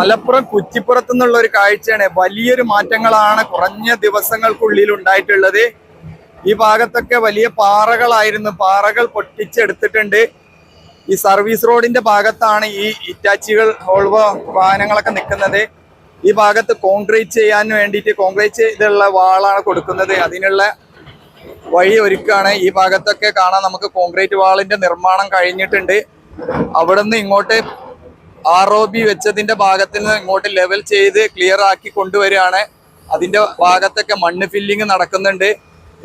മലപ്പുറം കുറ്റിപ്പുറത്തു നിന്നുള്ള ഒരു കാഴ്ചയാണ്. വലിയൊരു മാറ്റങ്ങളാണ് കുറഞ്ഞ ദിവസങ്ങൾക്കുള്ളിൽ ഉണ്ടായിട്ടുള്ളത്. ഈ ഭാഗത്തൊക്കെ വലിയ പാറകളായിരുന്നു. പാറകൾ പൊട്ടിച്ചെടുത്തിട്ടുണ്ട്. ഈ സർവീസ് റോഡിന്റെ ഭാഗത്താണ് ഈ ഇറ്റാച്ചികൾ ഹോൾവോ വാഹനങ്ങളൊക്കെ നിൽക്കുന്നത്. ഈ ഭാഗത്ത് കോൺക്രീറ്റ് ചെയ്യാൻ വേണ്ടിയിട്ട് കോൺക്രീറ്റ് ചെയ്തുള്ള വാളാണ് കൊടുക്കുന്നത്. അതിനുള്ള വഴി ഒരുക്കാണ്. ഈ ഭാഗത്തൊക്കെ കാണാൻ നമുക്ക് കോൺക്രീറ്റ് വാളിന്റെ നിർമ്മാണം കഴിഞ്ഞിട്ടുണ്ട്. അവിടുന്ന് ഇങ്ങോട്ട് ആർ ഒ ബി വെച്ചതിന്റെ ഭാഗത്ത് നിന്ന് ഇങ്ങോട്ട് ലെവൽ ചെയ്ത് ക്ലിയർ ആക്കി കൊണ്ടുവരികയാണ്. അതിന്റെ ഭാഗത്തൊക്കെ മണ്ണ് ഫില്ലിങ് നടക്കുന്നുണ്ട്.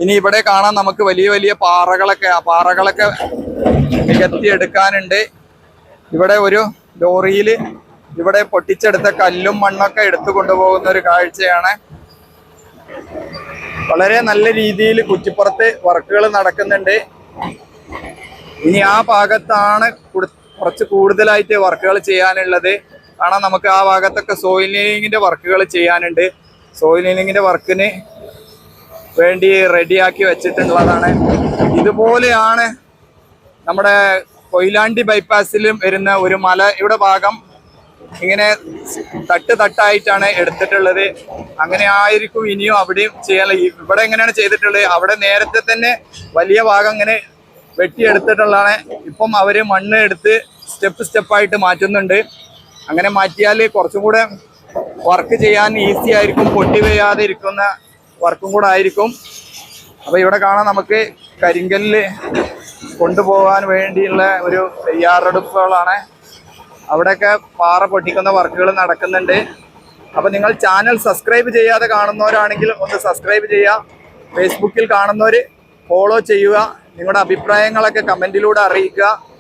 ഇനി ഇവിടെ കാണാൻ നമുക്ക് വലിയ വലിയ പാറകളൊക്കെ ആ പാറകളൊക്കെ നികത്തിയെടുക്കാനുണ്ട്. ഇവിടെ ഒരു ലോറിയിൽ ഇവിടെ പൊട്ടിച്ചെടുത്ത കല്ലും മണ്ണൊക്കെ എടുത്തു കൊണ്ടുപോകുന്ന ഒരു കാഴ്ചയാണ്. വളരെ നല്ല രീതിയിൽ കുറ്റിപ്പുറത്ത് വർക്കുകൾ നടക്കുന്നുണ്ട്. ഇനി ആ ഭാഗത്താണ് കുറച്ച് കൂടുതലായിട്ട് വർക്കുകൾ ചെയ്യാനുള്ളത്. കാരണം നമുക്ക് ആ ഭാഗത്തൊക്കെ സോയിൽ ലീനിങ്ങിന്റെ വർക്കുകൾ ചെയ്യാനുണ്ട്. സോയിൽ ലീനിങ്ങിന്റെ വർക്കിന് വേണ്ടി റെഡിയാക്കി വെച്ചിട്ടുള്ളതാണ്. ഇതുപോലെയാണ് നമ്മുടെ കൊയിലാണ്ടി ബൈപ്പാസിലും വരുന്ന ഒരു മല ഇവിടെ ഭാഗം ഇങ്ങനെ തട്ട് തട്ടായിട്ടാണ് എടുത്തിട്ടുള്ളത്. അങ്ങനെ ആയിരിക്കും ഇനിയും അവിടെയും ചെയ്യാൻ ഇവിടെ എങ്ങനെയാണ് ചെയ്തിട്ടുള്ളത്? അവിടെ നേരത്തെ തന്നെ വലിയ ഭാഗം ഇങ്ങനെ വെട്ടിയെടുത്തിട്ടുള്ളതാണ്. ഇപ്പം അവർ മണ്ണ് എടുത്ത് സ്റ്റെപ്പ് സ്റ്റെപ്പായിട്ട് മാറ്റുന്നുണ്ട്. അങ്ങനെ മാറ്റിയാൽ കുറച്ചും കൂടെ വർക്ക് ചെയ്യാൻ ഈസി ആയിരിക്കും പൊട്ടി വീഴാതെ ഇരിക്കുന്ന വർക്കും കൂടെ ആയിരിക്കും. അപ്പോൾ ഇവിടെ കാണാൻ നമുക്ക് കരിങ്കല്ല് കൊണ്ടുപോകാൻ വേണ്ടിയുള്ള ഒരു തയ്യാറെടുപ്പുകളാണ്. അവിടെയൊക്കെ പാറ പൊട്ടിക്കുന്ന വർക്കുകൾ നടക്കുന്നുണ്ട്. അപ്പോൾ നിങ്ങൾ ചാനൽ സബ്സ്ക്രൈബ് ചെയ്യാതെ കാണുന്നവരാണെങ്കിൽ ഒന്ന് സബ്സ്ക്രൈബ് ചെയ്യുക. ഫേസ്ബുക്കിൽ കാണുന്നവർ ഫോളോ ചെയ്യുക. നിങ്ങളുടെ അഭിപ്രായങ്ങളൊക്കെ കമന്റിലൂടെ അറിയിക്കുക.